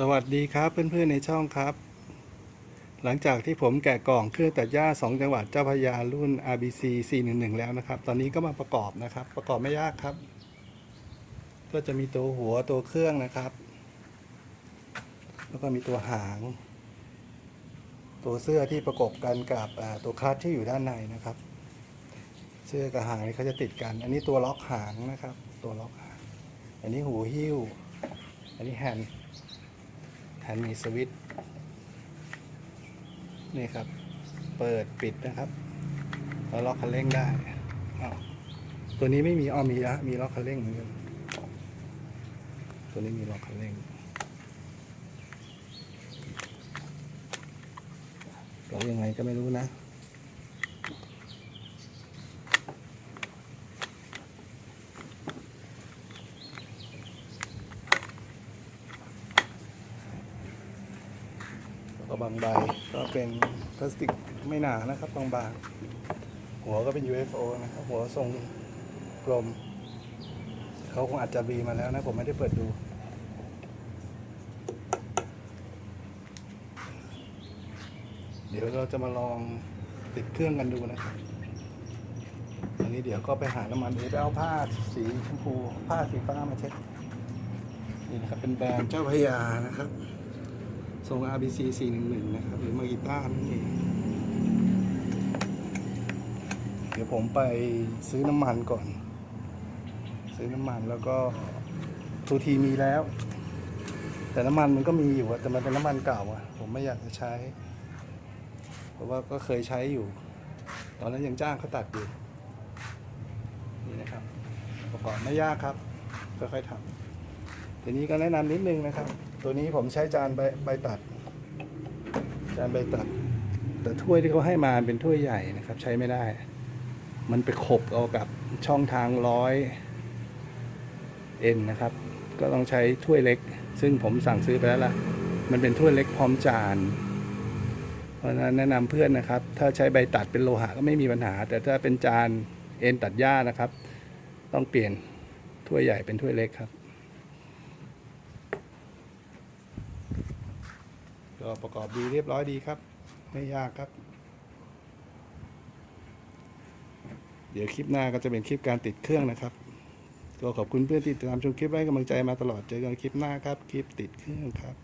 สวัสดีครับเพื่อนๆในช่องครับ หลังจากที่ผมแกะกล่องเครื่องตัดหญ้า 2 จังหวัดเจ้าพยารุ่น RBC 411 แล้วนะครับ ตอนนี้ก็มาประกอบนะครับ ประกอบไม่ยากครับ ก็จะมีตัวหัวตัวเครื่องนะครับ แล้วก็มีตัวหาง ตัวเสื้อที่ประกบกันกับตัวคลัตช์ที่อยู่ด้านในนะครับ เสื้อกับหางนี่เขาจะติดกัน อันนี้ตัวล็อกหางนะครับ ตัวล็อกหาง อันนี้หูหิ้ว อันนี้แฮนด์ แฮนด์มีสวิตช์นี่ครับ เปิดปิดนะครับแล้วล็อกคันเร่งได้ตัวนี้ไม่มีอ้อมีแล้วมีล็อกคันเร่งเหมือนกันตัวนี้มีล็อกคันเร่งล็อกยังไงก็ไม่รู้นะ แล้วก็ บางใบก็เป็นพลาสติกไม่หนานะครับบางๆหัวก็เป็น UFO นะครับ หัวทรงกลม เขาคงอาจจะบีมาแล้วนะ ผมไม่ได้เปิดดูเดี๋ยวเราจะมาลองติดเครื่องกันดูนะครับอันนี้เดี๋ยวก็ไปหาน้ำมันเดี๋ยวไปเอาผ้าสีชมพู ผ้าสีฟ้ามาเช็ด นี่นะครับ เป็นแบรนด์เจ้าพยานะครับ ทรง RBC 411 นะครับ หรือมากิต้านั่นเองเดี๋ยวผมไปซื้อน้ำมันก่อน ซื้อน้ำมันแล้วก็ทูทีมีแล้ว แต่น้ำมันมันก็มีอยู่อะแต่มันเป็นน้ำมันเก่าอะผมไม่อยากจะใช้ เพราะว่าก็เคยใช้อยู่ ตอนนั้นยังจ้างเขาตัดอยู่นี่นะครับประกอบไม่ยากครับค่อยๆทำทีนี้ก็แนะนำนิดนึงนะครับ ตัวนี้ผมใช้จานใบใบตัด จานใบตัด แต่ถ้วยที่เขาให้มาเป็นถ้วยใหญ่นะครับ ใช้ไม่ได้ มันไปขบเอากับช่องทางร้อยเอ็นนะครับ ก็ต้องใช้ถ้วยเล็ก ซึ่งผมสั่งซื้อไปแล้วล่ะ มันเป็นถ้วยเล็กพร้อมจานเพราะฉะนั้นแนะนำเพื่อนนะครับ ถ้าใช้ใบตัดเป็นโลหะก็ไม่มีปัญหา แต่ถ้าเป็นจานเอ็นตัดหญ้านะครับ ต้องเปลี่ยนถ้วยใหญ่เป็นถ้วยเล็กครับ ก็ประกอบดีเรียบร้อยดีครับ ไม่ยากครับ เดี๋ยวคลิปหน้าก็จะเป็นคลิปการติดเครื่องนะครับ ก็ขอบคุณเพื่อนที่ติดตามชมคลิปไว้ให้กำลังใจมาตลอดเจอกันคลิปหน้าครับ คลิปติดเครื่องครับ